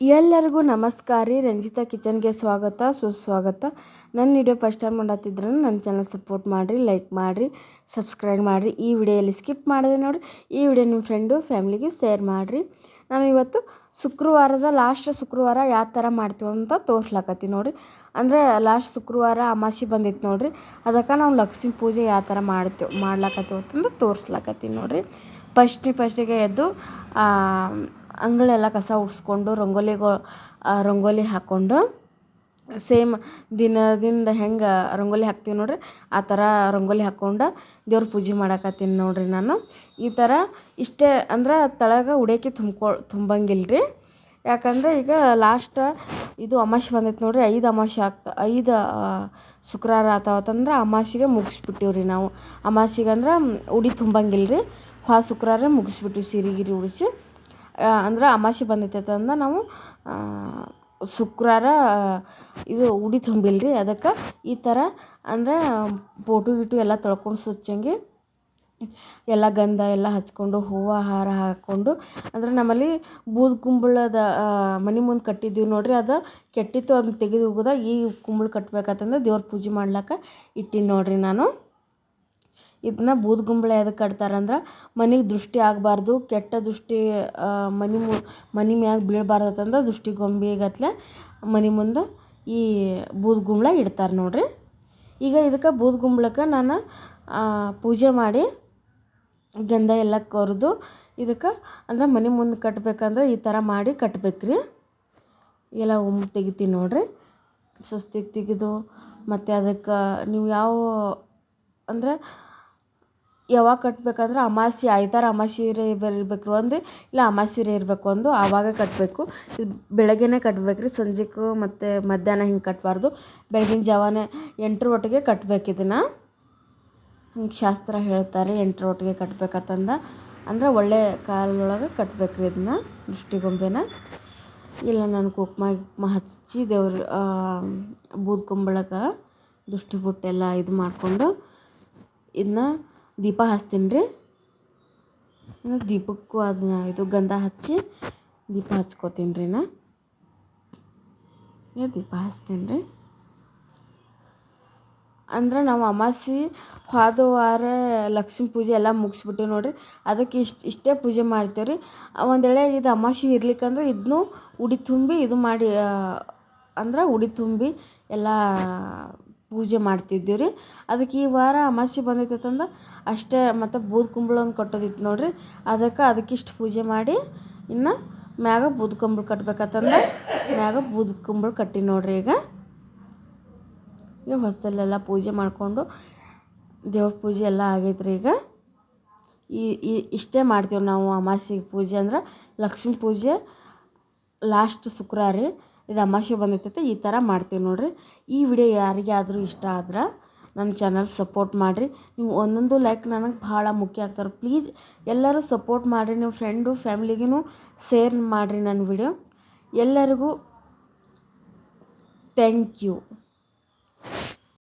ಎಲ್ಲರಿಗೂ ನಮಸ್ಕಾರ ರೀ. ರಂಜಿತಾ ಕಿಚನ್ಗೆ ಸ್ವಾಗತ, ಸುಸ್ವಾಗತ. ನನ್ನ ವಿಡಿಯೋ ಫಸ್ಟ್ ಟೈಮ್ ಮಾಡತ್ತಿದ್ರೆ ನನ್ನ ಚಾನಲ್ ಸಪೋರ್ಟ್ ಮಾಡಿರಿ ಲೈಕ್ ಮಾಡಿರಿ ಸಬ್ಸ್ಕ್ರೈಬ್ ಮಾಡಿರಿ. ಈ ವಿಡಿಯೋಲಿ ಸ್ಕಿಪ್ ಮಾಡಿದೆ ನೋಡಿ ಈ ವಿಡಿಯೋ ನಿಮ್ಮ ಫ್ರೆಂಡು ಫ್ಯಾಮ್ಲಿಗೆ ಶೇರ್ ಮಾಡಿರಿ. ನಾನು ಇವತ್ತು ಶುಕ್ರವಾರದ ಲಾಸ್ಟ್ ಶುಕ್ರವಾರ ಯಾವ ಥರ ಮಾಡ್ತೀವಿ ಅಂತ ತೋರ್ಸ್ಲಾಕತ್ತಿ ನೋಡಿರಿ. ಅಂದರೆ ಲಾಸ್ಟ್ ಶುಕ್ರವಾರ ಅಮಾಸಿ ಬಂದಿತ್ತು ನೋಡಿರಿ. ಅದಕ್ಕೆ ನಾವು ಲಕ್ಷ್ಮೀ ಪೂಜೆ ಯಾವ ಥರ ಮಾಡ್ತೇವೆ, ಮಾಡ್ಲಾಕತ್ತೀವಿ ಅಂತಂದು ನೋಡಿರಿ. ಫಸ್ಟ್ ಫಸ್ಟಿಗೆ ಎದ್ದು ಅಂಗಳೆಲ್ಲ ಕಸ ಉಡ್ಸ್ಕೊಂಡು ರಂಗೋಲಿಗಳು ರಂಗೋಲಿ ಹಾಕ್ಕೊಂಡು ಸೇಮ್ ದಿನದಿಂದ ಹೆಂಗೆ ರಂಗೋಲಿ ಹಾಕ್ತೀವಿ ನೋಡಿರಿ, ಆ ಥರ ರಂಗೋಲಿ ಹಾಕ್ಕೊಂಡು ದೇವ್ರ ಪೂಜೆ ಮಾಡಕತ್ತೀನಿ ನೋಡಿರಿ ನಾನು. ಈ ಥರ ಇಷ್ಟೇ ಅಂದ್ರೆ ತಳಗ ಉಡೇಕಿ ತುಂಬ್ಕೊ ತುಂಬಂಗಿಲ್ಲ ರೀ ಯಾಕಂದರೆ ಈಗ ಲಾಸ್ಟ ಇದು ಅಮಾವಾಸ್ಯೆ ಬಂದೈತೆ ನೋಡಿರಿ, ಐದು ಅಮಾವಾಸ್ಯೆ ಆಗ್ತ, ಐದು ಶುಕ್ರವಾರ ಆತಾವತ್ತಂದ್ರೆ ಅಮಾವಾಸ್ಯೆಗೆ ಮುಗಿಸ್ಬಿಟ್ಟಿವಿ ರೀ ನಾವು. ಅಮಾಸೆಗೆ ಅಂದ್ರೆ ಉಡಿ ತುಂಬಂಗಿಲ್ಲ ರೀ ಹೊ ಶುಕ್ರವಾರ ಮುಗಿಸ್ಬಿಟ್ಟಿವಿ ಸೀರೆ ಉಡಿಸಿ. ಅಂದ್ರೆ ಅಮಾಸೆ ಬಂದೈತೆ ಅಂದ್ರೆ ನಾವು ಶುಕ್ರವಾರ ಇದು ಉಡಿ ತುಂಬಿಲ್ಲ ರೀ ಅದಕ್ಕೆ. ಈ ಥರ ಅಂದ್ರೆ ಫೋಟೋ ಗೀಟು ಎಲ್ಲ ತೊಳ್ಕೊಂಡು ಸ್ವಚ್ಛಂಗೆ ಎಲ್ಲ ಗಂಧ ಎಲ್ಲ ಹಚ್ಕೊಂಡು ಹೂವು ಹಾರ ಹಾಕ್ಕೊಂಡು ಅಂದ್ರೆ ನಮ್ಮಲ್ಲಿ ಬೂದು ಕುಂಬಳದ ಮನೆ ಮುಂದೆ ಕಟ್ಟಿದ್ದೀವಿ ನೋಡಿರಿ, ಅದು ಕೆಟ್ಟಿತ್ತು ಅದನ್ನ ತೆಗೆದು ಹೋಗೋದ, ಈ ಕುಂಬಳ ಕಟ್ಬೇಕಂತಂದ್ರೆ ದೇವ್ರ ಪೂಜೆ ಮಾಡ್ಲಿಕ್ಕೆ ಇಟ್ಟೀನಿ ನೋಡಿರಿ ನಾನು. ಇದನ್ನ ಬೂದುಗುಂಬಳೆ ಕಟ್ತಾರೆ ಅಂದ್ರೆ ಮನೆಗೆ ದೃಷ್ಟಿ ಆಗಬಾರ್ದು, ಕೆಟ್ಟ ದೃಷ್ಟಿ ಮನೆ ಮು, ಮನೆ ಮ್ಯಾಗ ಬೀಳಬಾರ್ದಂತಂದ್ರೆ ದೃಷ್ಟಿ ಗೊಂಬೆಗತ್ಲೆ ಮನೆ ಮುಂದೆ ಈ ಬೂದ್ಗುಂಬಳ ಇಡ್ತಾರೆ ನೋಡಿರಿ. ಈಗ ಇದಕ್ಕೆ ಬೂದ್ಗುಂಬಳಕ್ಕೆ ನಾನು ಪೂಜೆ ಮಾಡಿ ಗಂಧ ಎಲ್ಲ ಕೊರೆದು ಇದಕ್ಕೆ ಅಂದ್ರೆ ಮನೆ ಮುಂದೆ ಕಟ್ಟಬೇಕಂದ್ರೆ ಈ ಥರ ಮಾಡಿ ಕಟ್ಬೇಕು ರೀ ಎಲ್ಲ ಉಮ್ ತೆಗಿತೀನಿ ನೋಡಿರಿ. ಸುಸ್ತಿಗೆ ತೆಗೆದು ಮತ್ತು ಅದಕ್ಕೆ ನೀವು ಯಾವ, ಅಂದ್ರೆ ಯಾವಾಗ ಕಟ್ಟಬೇಕಂದ್ರೆ ಅಮಾಸಿ ಐದಾರು ಅಮಾವಾಸ್ಯೆ ಇರಬೇಕು ಅಂದರೆ, ಇಲ್ಲ ಅಮಾವಾಸ್ಯೆ ಇರಬೇಕು ಅಂದು ಆವಾಗ ಕಟ್ಟಬೇಕು ಬೆಳಗ್ಗೆನೇ ಕಟ್ಬೇಕು ರೀ ಸಂಜೆಗೂ ಮತ್ತು ಮಧ್ಯಾಹ್ನ ಹಿಂಗೆ ಕಟ್ಟಬಾರ್ದು ಬೆಳಗಿನ ಜಾವನೇ ಎಂಟರ ಒಟ್ಟಿಗೆ ಕಟ್ಬೇಕು ಇದನ್ನು. ಹಿಂಗೆ ಶಾಸ್ತ್ರ ಹೇಳ್ತಾರೆ, ಎಂಟರ ಒಟ್ಟಿಗೆ ಕಟ್ಬೇಕಂತಂದ. ಅಂದ್ರೆ ಒಳ್ಳೆ ಕಾಲೊಳಗೆ ಕಟ್ಬೇಕು ರೀ ಇದನ್ನ, ದೃಷ್ಟಿಗೊಂಬೆನ. ಇಲ್ಲ, ನಾನು ಕುಕ್ಮ ಗಿಕ್ಮ ಹಚ್ಚಿ ದೇವ್ರ ಬೂದ್ಕೊಂಬಳಗ ದೃಷ್ಟಿ ಬುಟ್ಟೆಲ್ಲ ಇದು ಮಾಡಿಕೊಂಡು ಇದನ್ನ ದೀಪ ಹಚ್ತೀನಿ ರೀ ದೀಪಕ್ಕೂ ಅದನ್ನ ಇದು ಗಂಧ ಹಚ್ಚಿ ದೀಪ ಹಚ್ಕೋತೀನಿ ರೀ ನಾ ದೀಪ ಹಚ್ತೀನಿ ರೀ ಅಂದ್ರೆ ನಾವು ಅಮಾಸಿ ಹೋದ ವಾರ ಲಕ್ಷ್ಮೀ ಪೂಜೆ ಎಲ್ಲ ಮುಗಿಸ್ಬಿಟ್ಟು ನೋಡಿರಿ. ಅದಕ್ಕೆ ಇಷ್ಟು, ಇಷ್ಟೇ ಪೂಜೆ ಮಾಡ್ತೇವೆ ರೀ ಒಂದು ವೇಳೆ ಇದು ಅಮಾಸಿ ಇರ್ಲಿಕ್ಕಂದ್ರೆ ಇದನ್ನು ಉಡಿ ತುಂಬಿ ಇದು ಮಾಡಿ ಅಂದ್ರೆ ಉಡಿ ತುಂಬಿ ಎಲ್ಲ ಪೂಜೆ ಮಾಡ್ತಿದ್ದೀವಿ ರೀ. ಅದಕ್ಕೆ ಈ ವಾರ ಅಮಾಸೆ ಬಂದೈತಂದ್ರೆ ಅಷ್ಟೇ ಮತ್ತು ಬೂದು ಕುಂಬಳನ್ನು ಕಟ್ಟೋದಿತ್ತು ನೋಡಿರಿ. ಅದಕ್ಕೆ ಅದಕ್ಕಿಷ್ಟು ಪೂಜೆ ಮಾಡಿ ಇನ್ನು ಮ್ಯಾಗ ಬೂದು ಕುಂಬಳ ಕಟ್ಬೇಕಂತಂದ್ರೆ ಮ್ಯಾಗ ಬೂದು ಕುಂಬಳ ಕಟ್ಟಿ ನೋಡಿರಿ ಈಗ. ಈಗ ಹೊಸದಲ್ಲೆಲ್ಲ ಪೂಜೆ ಮಾಡಿಕೊಂಡು ದೇವ್ರ ಪೂಜೆ ಎಲ್ಲ ಆಗೈತೆ ರೀ ಈಗ. ಈ ಇಷ್ಟೇ ಮಾಡ್ತೀವಿ ನಾವು ಅಮಾಸೆ ಪೂಜೆ ಅಂದ್ರೆ ಲಕ್ಷ್ಮೀ ಪೂಜೆ ಲಾಸ್ಟ್ ಶುಕ್ರವಾರ ಇದು ಅಮಾಶೆ ಬಂದಿರ್ತೈತೆ, ಈ ಥರ ಮಾಡ್ತೀವಿ ನೋಡಿರಿ. ಈ ವಿಡಿಯೋ ಯಾರಿಗಾದರೂ ಇಷ್ಟ ಆದ್ರೆ ನನ್ನ ಚಾನಲ್ ಸಪೋರ್ಟ್ ಮಾಡಿರಿ. ನೀವು ಒಂದೊಂದು ಲೈಕ್ ನನಗೆ ಭಾಳ ಮುಖ್ಯ ಆಗ್ತಾರೆ. ಪ್ಲೀಸ್ ಎಲ್ಲರೂ ಸಪೋರ್ಟ್ ಮಾಡಿರಿ. ನಿಮ್ಮ ಫ್ರೆಂಡು ಫ್ಯಾಮಿಲಿಗೂ ಶೇರ್ ಮಾಡಿರಿ ನನ್ನ ವಿಡಿಯೋ. ಎಲ್ಲರಿಗೂ ಥ್ಯಾಂಕ್ ಯು